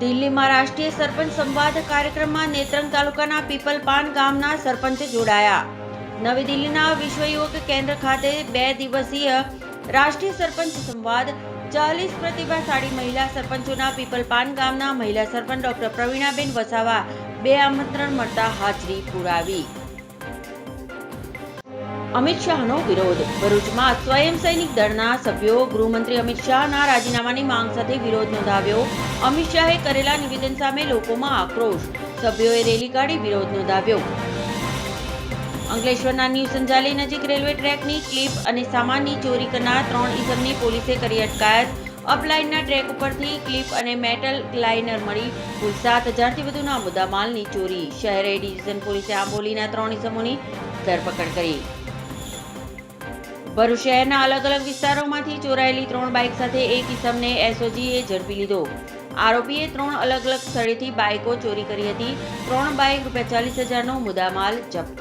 દિલ્હીમાં રાષ્ટ્રીય સરપંચ સંવાદ કાર્યક્રમમાં નેત્રંગ તાલુકાના પીપલપાન ગામના સરપંચ જોડાયા. નવી દિલ્હીના વિશ્વ યુવક કેન્દ્ર ખાતે બે દિવસીય રાષ્ટ્રીય સરપંચ સંવાદ, ચાલીસ પ્રતિભાશાળી મહિલા સરપંચોના પીપલપાન ગામના મહિલા સરપંચ ડોક્ટર પ્રવીણાબેન વસાવા બે આમંત્રણ મળતા હાજરી પુરાવી. અમિત શાહનો વિરોધ. ભરૂચમાં સ્વયં સૈનિક દળના સભ્યો, ગૃહમંત્રી અમિત શાહના રાજીનામાની માંગ સાથે વિરોધ નોંધાવ્યો. અમિત શાહે કરેલા નિવેદન સામે લોકોમાં આક્રોશ. સભ્યોએ રેલી કાઢી વિરોધ નોંધાવ્યો. અંકલેશ્વરના ન્યૂ સંજાલી નજીક રેલવે ટ્રેકની ક્લિપ અને સામાનની ચોરી કરનાર ત્રણ ઇસમની પોલીસે કરી અટકાયત. અપલાઇનના ટ્રેક ઉપરથી ક્લિપ અને મેટલ ગ્લાઇનર મળી. કુલ સાત હજારથી વધુના મુદ્દામાલની ચોરી. શહેરે ડિવિઝન પોલીસે આંબોલીના ત્રણ ઇસમોની ધરપકડ કરી. ભરૂચ શહેરના અલગ અલગ વિસ્તારોમાંથી ચોરાયેલી ત્રણ બાઇક સાથે એક ઇસમને એસઓજીએ ઝડપી લીધો. આરોપીએ ત્રણ અલગ અલગ સ્થળેથી બાઇકો ચોરી કરી હતી. ત્રણ બાઇક રૂપિયા ચાલીસ હજારનો મુદ્દામાલ જપ્ત.